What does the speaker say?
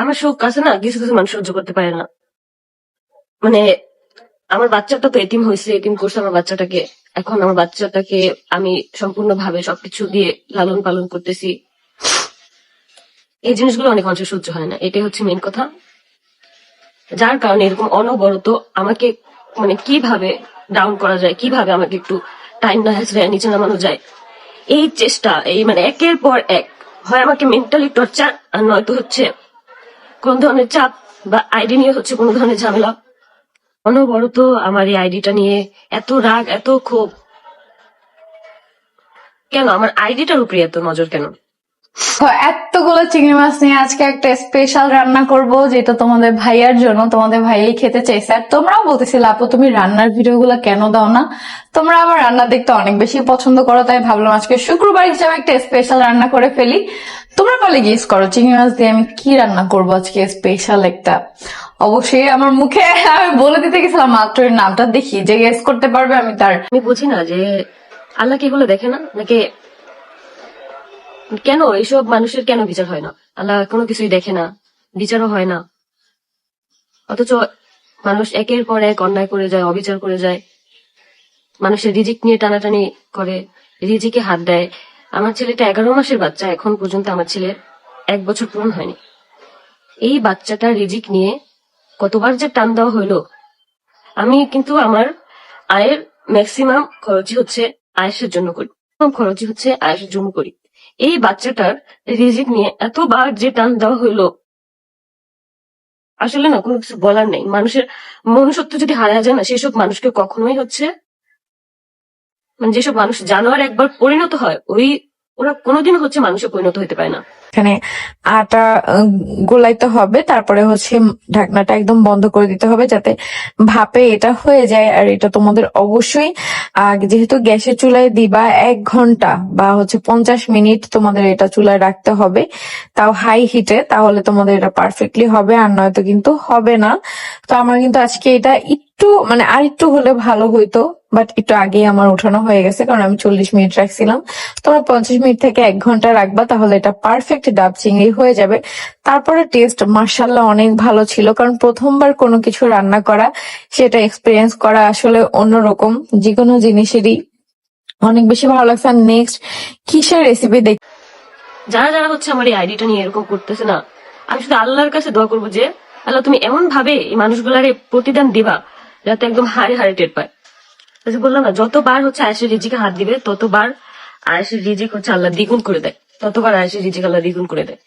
আমার শোক আছে না, কিছু কিছু মানুষ সহ্য করতে পারে না। মানে আমার বাচ্চাটা তো এতিম হয়েছে, এতিম করছে আমার বাচ্চাটাকে। এখন আমার বাচ্চাটাকে আমি সম্পূর্ণ ভাবে সবকিছু দিয়ে লালন পালন করতেছি। এই জিনিসগুলো অনেক মানুষের সহ্য হয় না, এটাই হচ্ছে মেন কথা। যার কারণে এরকম অনবরত আমাকে মানে কীভাবে ডাউন করা যায়, কীভাবে আমাকে একটু টাইম না হেসড়ে নিচে নামানো যায়, এই চেষ্টা, এই মানে একের পর এক, হয় আমাকে মেন্টালি টর্চার আর নয়তো হচ্ছে কোন ধরনের চাপ বা আইডি নিয়ে হচ্ছে কোন ধরনের ঝামেলা? অনবরত আমার এই আইডিটা নিয়ে এত রাগ, এত ক্ষোভ। কেন? আমার আইডিটার উপরে এত নজর কেন? এতগুলো চিংড়ি মাছ নিয়ে আজকে একটা স্পেশাল রান্না করব, যেটা তোমাদের ভাইয়ার জন্য। তোমাদের ভাইয়াই খেতে চাইছে। আর তোমরাও বলতেছিলে, আপু, তুমি রান্নার ভিডিওগুলো কেন দাও না? তোমরা আমার রান্না দেখতে অনেক বেশি পছন্দ করো, তাই ভাবলাম আজকে শুক্রবার হিসেবে একটা স্পেশাল রান্না করে ফেলি। তোমরা বলে গেস করো, চিংড়ি মাছ দিয়ে আমি কি রান্না করব আজকে? স্পেশাল একটা। অবশ্যই আমার মুখে আমি বলে দিতে গেছিলাম মাত্র নামটা দেখি যে গেস করতে পারবে, আমি তার আমি বুঝি না যে আল্লাহ কি এগুলো দেখে না? নাকি কেন এইসব মানুষের কেন বিচার হয় না? আল্লাহ কোনো কিছুই দেখে না, বিচারও হয় না। অথচ মানুষ একের পর এক অন্যায় করে যায়, অবিচার করে যায়। মানুষের রিজিক নিয়ে টানাটানি করে, রিজিকে হাত দেয়। আমার ছেলেটা এগারো মাসের বাচ্চা, এখন পর্যন্ত আমার ছেলের এক বছর পূরণ হয়নি। এই বাচ্চাটার রিজিক নিয়ে কতবার যে টান দেওয়া হইল, আমি কিন্তু আমার আয়ের ম্যাক্সিমাম খরচই হচ্ছে আয়েসের জন্য করি। খরচই হচ্ছে আয়েসের জন্য করি। এই বাচ্চাটার রিজিক নিয়ে এতবার যে টান দেওয়া হইল, আসলে না কোনো কিছু বলার নেই। মানুষের মনুষ্যত্ব যদি হারা যায় না, সেসব মানুষকে কখনোই হচ্ছে মানে যেসব মানুষ জানোয়ার একবার পরিণত হয়, ওই, ওরা কোনোদিন হচ্ছে মানুষে পরিণত হতে পারে না। এখানে আটা গোলাইতে হবে, তারপরে হচ্ছে ঢাকনাটা একদম বন্ধ করে দিতে হবে যাতে ভাপে এটা হয়ে যায়, আর এটা তোমাদের অবশ্যই যেহেতু গ্যাসের চুলায় দিবা এক ঘণ্টা বা হচ্ছে পঞ্চাশ মিনিট তোমাদের এটা চুলায় রাখতে হবে, তাও হাই হিটে তাহলে তোমাদের এটা পারফেক্টলি হবে, আর নয়তো কিন্তু হবে না। তো আমার কিন্তু আজকে এটা একটু মানে আর একটু হলে ভালো হইতো। বাট একটু আগেই আমার উঠানো হয়ে গেছে, কারণ আমি চল্লিশ মিনিট রাখছিলাম। তোমরা পঞ্চাশ মিনিট থেকে এক ঘণ্টা রাখবা, তাহলে এটা পারফেক্ট ডাব চিংড়ি হয়ে যাবে। তারপরে টেস্ট মার্শাল্লাহ অনেক ভালো ছিল, কারণ প্রথমবার কোনো কিছু রান্না করা, সেটা এক্সপিরিয়েন্স করা আসলে অন্যরকম। যে কোনো জিনিসেরই অনেক বেশি ভালো লাগছে। আর নেক্সট কিসের রেসিপি দেখ যারা যারা হচ্ছে আমার এই আইডিটা নিয়ে এরকম করতেছে না, আমি শুধু আল্লাহর কাছে দোয়া করব যে, আল্লাহ তুমি এমন ভাবে এই মানুষগুলার প্রতিদান দিবা, যাতে একদম হাড়ে হাড়ে টের পায়। বললাম না, যতবার হচ্ছে আয়েসের রিজিকে হাত দিবে, ততবার আয়েসের রিজিক হচ্ছে আল্লাহ দ্বিগুণ করে দেয়। ততবার আয়েসের রিজিক আল্লাহ দ্বিগুণ করে দেয়।